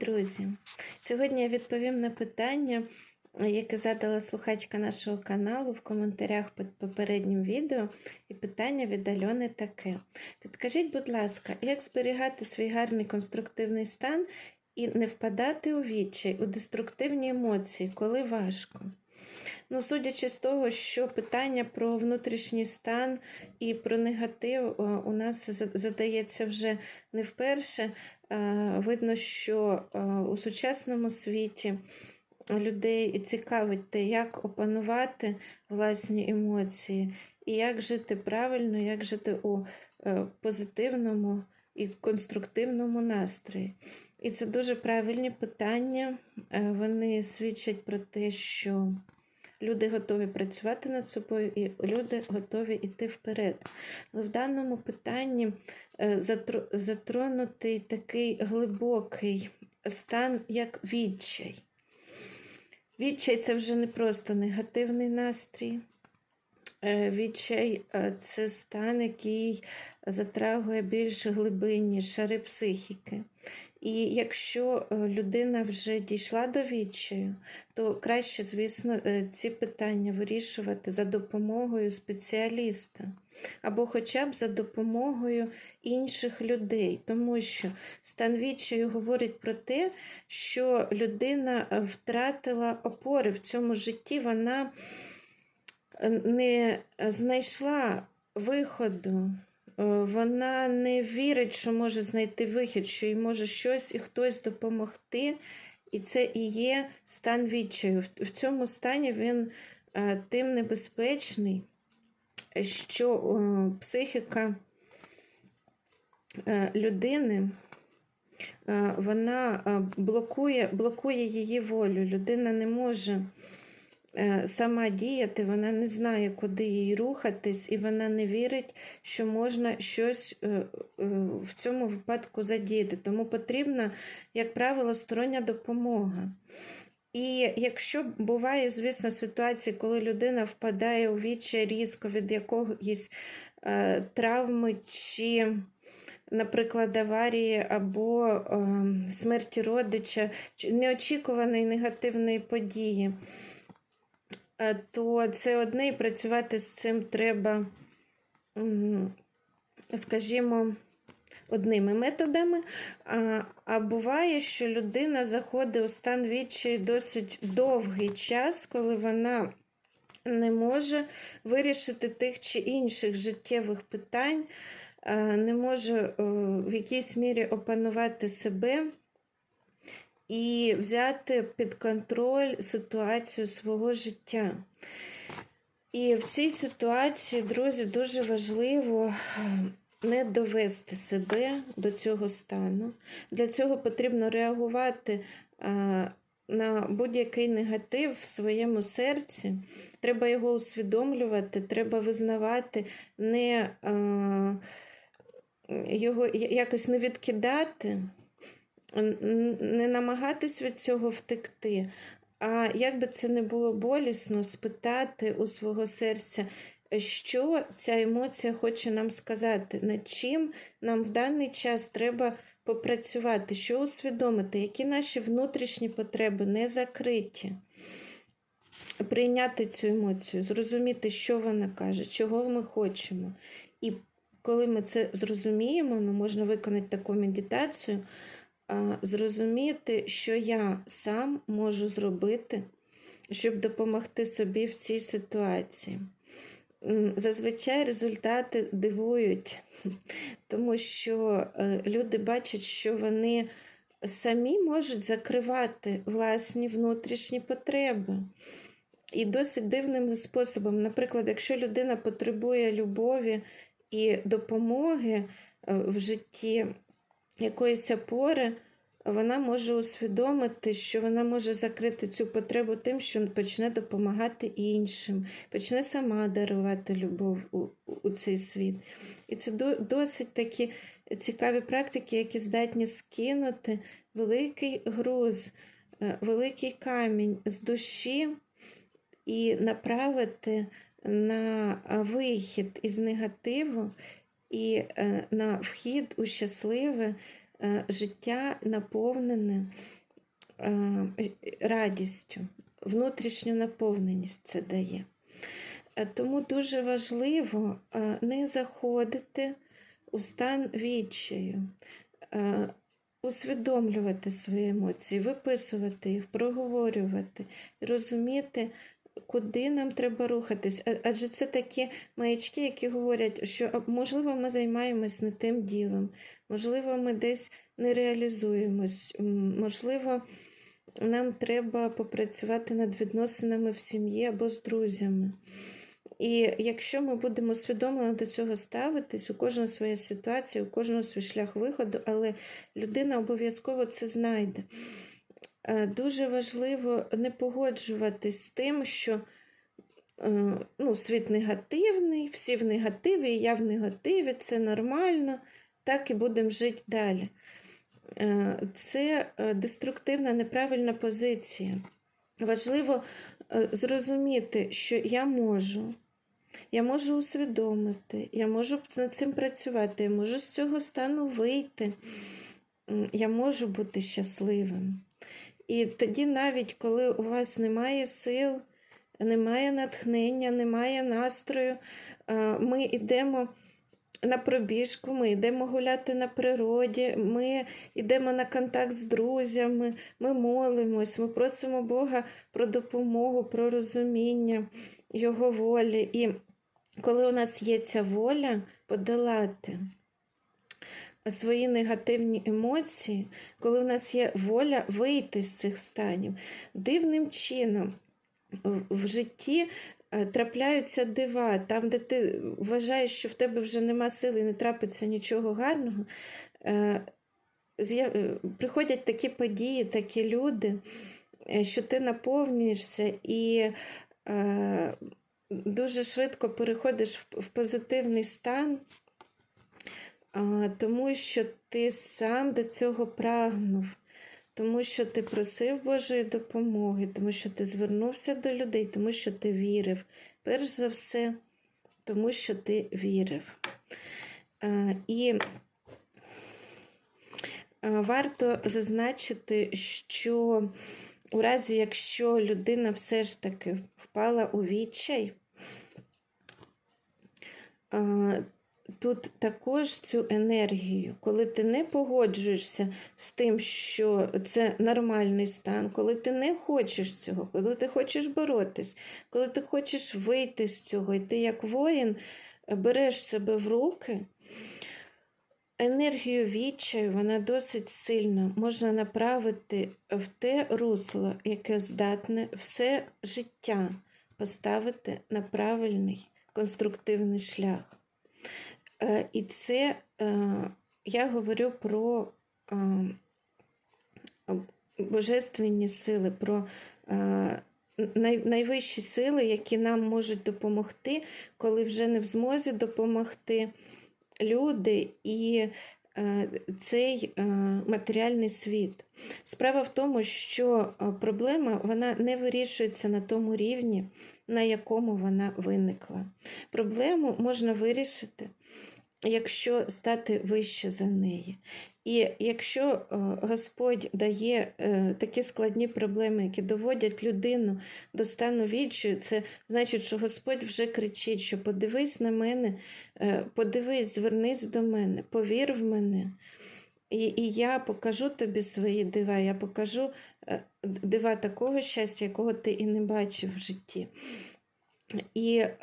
друзі! Сьогодні я відповім на питання, яке задала слухачка нашого каналу в коментарях під попереднім відео. І питання від Альони таке: Підкажіть, будь ласка, як зберігати свій гарний конструктивний стан і не впадати у відчай, у деструктивні емоції, коли важко? Ну, судячи з того, що питання про внутрішній стан і про негатив у нас задається вже не вперше. Е, Видно, що е, у сучасному світі людей цікавить те, як опанувати власні емоції, і як жити правильно, як жити у е, позитивному і конструктивному настрої. І це дуже правильні питання. Е, Вони свідчать про те, що люди готові працювати над собою, і люди готові йти вперед. Але в даному питанні е, затронутий такий глибокий стан, як відчай. Відчай це вже не просто негативний настрій. Е, Відчай е, це стан, який затрагує більш глибинні шари психіки. І якщо е, людина вже дійшла до відчаю, то краще, звісно, е, ці питання вирішувати за допомогою спеціаліста або хоча б за допомогою інших людей, тому що стан відчаю говорить про те, що людина е, втратила опори в цьому житті, вона не знайшла виходу. Е, Вона не вірить, що може знайти вихід, що їй може щось і хтось допомогти. І це і є стан відчаю. В- цьому стані він е, тим небезпечний, що е, психіка людини вона блокує, блокує її волю. Людина не може сама діяти, вона не знає, куди їй рухатись, і вона не вірить, що можна щось е, е, в цьому випадку задіяти. Тому потрібна, як правило, стороння допомога. І якщо буває, звісно, ситуації, коли людина впадає у відчай різко від якоїсь е, травми чи, наприклад, аварії або е, смерті родича, чи неочікуваної негативної події, е, то це одне і працювати з цим треба, скажімо, одними методами. А, а буває, що людина заходить у стан відчаю досить довгий час, коли вона не може вирішити тих чи інших життєвих питань, не може е, в якійсь мірі опанувати себе і взяти під контроль ситуацію свого життя. І в цій ситуації, друзі, дуже важливо е, не довести себе до цього стану. Для цього потрібно реагувати е, на будь-який негатив в своєму серці. Треба його усвідомлювати, треба визнавати, не е, його якось не відкидати, не намагатись від цього втекти. А як би це не було болісно, спитати у свого серця, що ця емоція хоче нам сказати, над чим нам в даний час треба попрацювати, що усвідомити, які наші внутрішні потреби не закриті. Прийняти цю емоцію, зрозуміти, що вона каже, чого ми хочемо. І коли ми це зрозуміємо, ну, можна виконати таку медитацію, зрозуміти, що я сам можу зробити, щоб допомогти собі в цій ситуації. Зазвичай результати дивують, тому що е, люди бачать, що вони самі можуть закривати власні внутрішні потреби. І досить дивним способом. Наприклад, якщо людина потребує любові і допомоги е, в житті якоїсь опори, вона може усвідомити, що вона може закрити цю потребу тим, що почне допомагати іншим, почне сама дарувати любов у, у цей світ. І це до- досить такі цікаві практики, які здатні скинути великий груз, е, великий камінь з душі і направити на вихід із негативу і е, на вхід у щасливе е, життя наповнене е, радістю, внутрішню наповненість це дає. Тому дуже важливо не заходити у стан відчаю, усвідомлювати свої емоції, виписувати їх, проговорювати, розуміти, куди нам треба рухатись. Адже це такі маячки, які говорять, що можливо ми займаємось не тим ділом, можливо, ми десь не реалізуємось, можливо, нам треба попрацювати над відносинами в сім'ї або з друзями. І якщо ми будемо усвідомлено до цього ставитись, у кожного своя ситуація, у кожного свій шлях виходу, але людина обов'язково це знайде. Е, Дуже важливо не погоджуватись з тим, що е, ну, світ негативний, всі в негативі, я в негативі, це нормально, так і будемо жити далі. Е, Це деструктивна, неправильна позиція. Важливо зрозуміти, що я можу. Я можу усвідомити, я можу над цим працювати, я можу з цього стану вийти, я можу бути щасливим. І тоді, навіть коли у вас немає сил, немає натхнення, немає настрою, е, ми йдемо на пробіжку, ми йдемо гуляти на природі, ми йдемо на контакт з друзями, ми молимось, ми просимо Бога про допомогу, про розуміння Його волі. І коли у нас є ця воля подолати свої негативні емоції, коли у нас є воля вийти з цих станів, дивним чином в- в житті е, трапляються дива, там, де ти вважаєш, що в тебе вже нема сили і не трапиться нічого гарного. е, е, Приходять такі події, такі люди, що ти наповнюєшся і дуже швидко переходиш в, в позитивний стан, тому що ти сам до цього прагнув, тому що ти просив Божої допомоги, тому що ти звернувся до людей, тому що ти вірив. Перш за все, тому що ти вірив. І варто зазначити, що у разі, якщо людина все ж таки впала у відчай, тут також цю енергію, коли ти не погоджуєшся з тим, що це нормальний стан, коли ти не хочеш цього, коли ти хочеш боротись, коли ти хочеш вийти з цього, і ти як воїн е, береш себе в руки. Енергію відчаю вона досить сильно можна направити в те русло, яке здатне все життя поставити на правильний конструктивний шлях. Е, І це е, я говорю про е, божественні сили, про е, найвищі сили, які нам можуть допомогти, коли вже не в змозі допомогти люди. І цей е, матеріальний світ. Справа в тому, що е, проблема вона не вирішується на тому рівні, на якому вона виникла. Проблему можна вирішити, якщо стати вище за неї. І якщо е, Господь дає е, такі складні проблеми, які доводять людину до стану відчаю, це значить, що Господь вже кричить, що подивись на мене, е, подивись, звернись до мене, повір в мене. І, і я покажу тобі свої дива, я покажу дива такого щастя, якого ти і не бачив в житті. І е,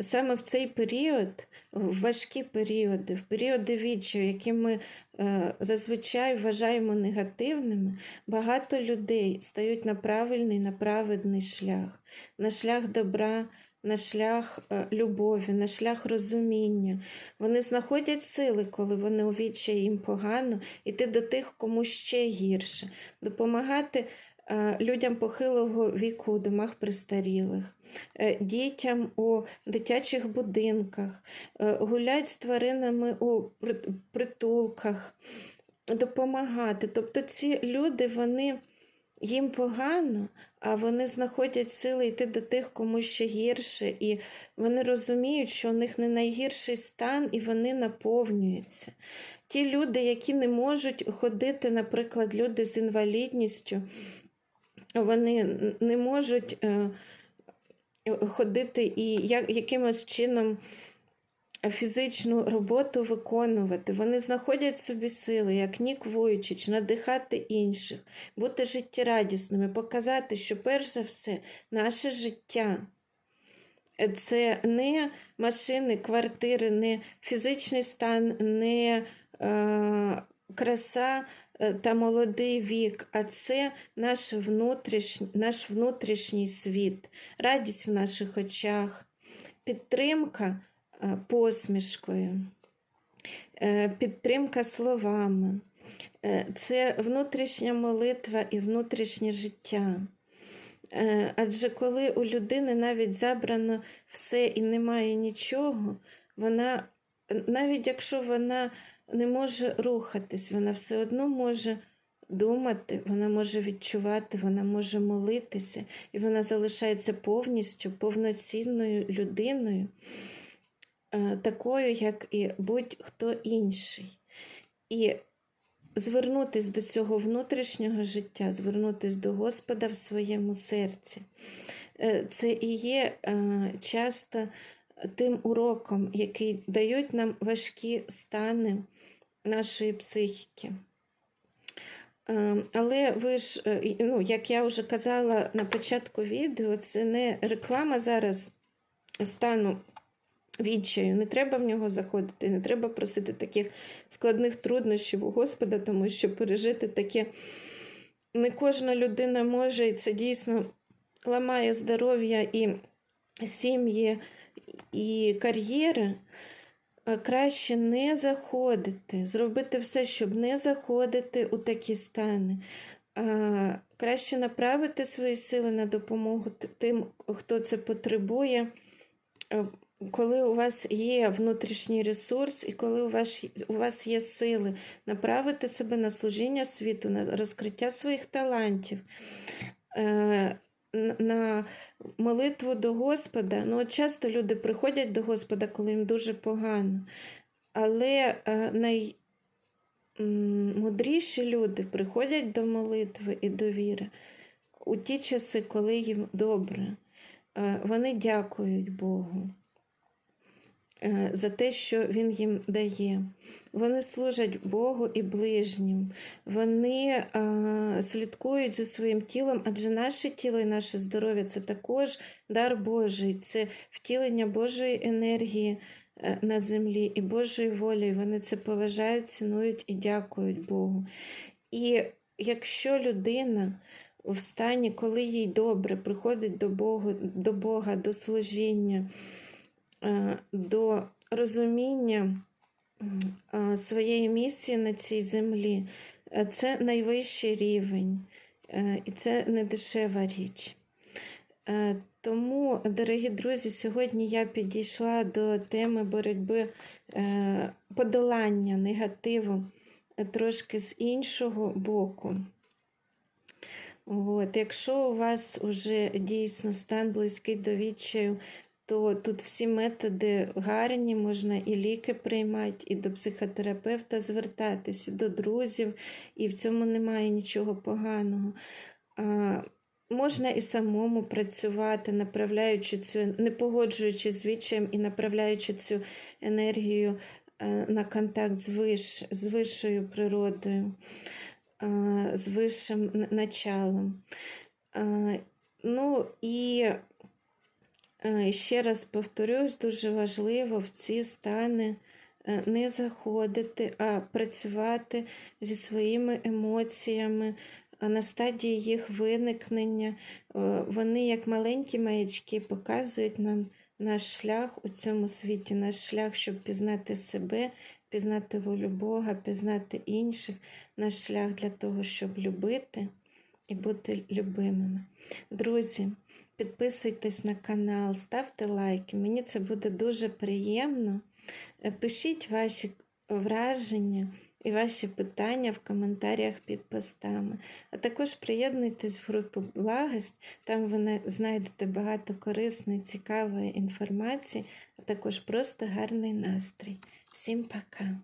саме в цей період, в важкі періоди, в періоди відчаю, які ми е, зазвичай вважаємо негативними, багато людей стають на правильний, на праведний шлях, на шлях добра, на шлях е, любові, на шлях розуміння. Вони знаходять сили, коли вони у їм погано, іти до тих, кому ще гірше, допомагати людям похилого віку у домах престарілих, е, дітям у дитячих будинках, е, гулять з тваринами у притулках, допомагати. Тобто ці люди, вони їм погано, а вони знаходять сили йти до тих, кому ще гірше, і вони розуміють, що у них не найгірший стан, і вони наповнюються. ті люди, які не можуть ходити, наприклад, люди з інвалідністю, вони не можуть е, ходити і як, якимось чином фізичну роботу виконувати. Вони знаходять собі сили, як Нік Вуйчич, надихати інших, бути життєрадісними, показати, що перш за все наше життя. Це не машини, квартири, не фізичний стан, не е, краса та молодий вік, а це наш внутрішній, наш внутрішній світ, радість в наших очах, підтримка е, посмішкою, е, підтримка словами. Е, Це внутрішня молитва і внутрішнє життя. Е, Адже коли у людини навіть забрано все і немає нічого, вона, навіть якщо вона не може рухатись, вона все одно може думати, вона може відчувати, вона може молитися, і вона залишається повністю повноцінною людиною, е, такою, як і будь-хто інший. І звернутись до цього внутрішнього життя, звернутись до Господа в своєму серці. Е, Це і є е, часто тим уроком, який дають нам важкі стани нашої психіки. Е, Але ви ж, е, ну, як я вже казала на початку відео, це не реклама зараз стану відчаю. Не треба в нього заходити, не треба просити таких складних труднощів у Господа, тому що пережити таке не кожна людина може, і це дійсно ламає здоров'я і сім'ї, і кар'єри. А Краще не заходити, зробити все, щоб не заходити у такі стани. Краще направити свої сили на допомогу тим, хто це потребує, Е, коли у вас є внутрішній ресурс, і коли у вас, у вас є сили направити себе на служіння світу, на розкриття своїх талантів, е, на молитву до Господа. Ну, от часто люди приходять до Господа, коли їм дуже погано. Але е, наймудріші люди приходять до молитви і до віри у ті часи, коли їм добре. Е, Вони дякують Богу за те, що Він їм дає. Вони служать Богу і ближнім. Вони е, слідкують за своїм тілом, адже наше тіло і наше здоров'я це також дар Божий, це втілення Божої енергії е, на землі і Божої волі. Вони це поважають, цінують і дякують Богу. І якщо людина в стані, коли їй добре, приходить до Бога, до Бога, до служіння, е, до розуміння е, своєї місії на цій землі, е, це найвищий рівень, е, і це не дешева річ. Е, Тому, дорогі друзі, сьогодні я підійшла до теми боротьби е, подолання негативу е, трошки з іншого боку. От, якщо у вас вже дійсно стан близький до відчаю, то тут всі методи гарні, можна і ліки приймати, і до психотерапевта звертатись, і до друзів, і в цьому немає нічого поганого. А, можна і самому працювати, направляючи цю, не погоджуючи з відчаєм і направляючи цю енергію е, на контакт з, виш, з вищою природою з вищим началом. Ну і е, ще раз повторюсь, дуже важливо в ці стани е, не заходити, а працювати зі своїми емоціями. На стадії їх виникнення Е, вони, як маленькі маячки, показують нам наш шлях у цьому світі, наш шлях, щоб пізнати себе, пізнати волю Бога, пізнати інших, наш шлях для того, щоб любити і бути любимими. Друзі, підписуйтесь на канал, ставте лайки. Мені це буде дуже приємно. Е, Пишіть ваші враження і ваші питання в коментарях під постами. А також приєднуйтесь в групу Благость, там ви знайдете багато корисної, цікавої інформації, а також просто гарний настрій. Всім пока!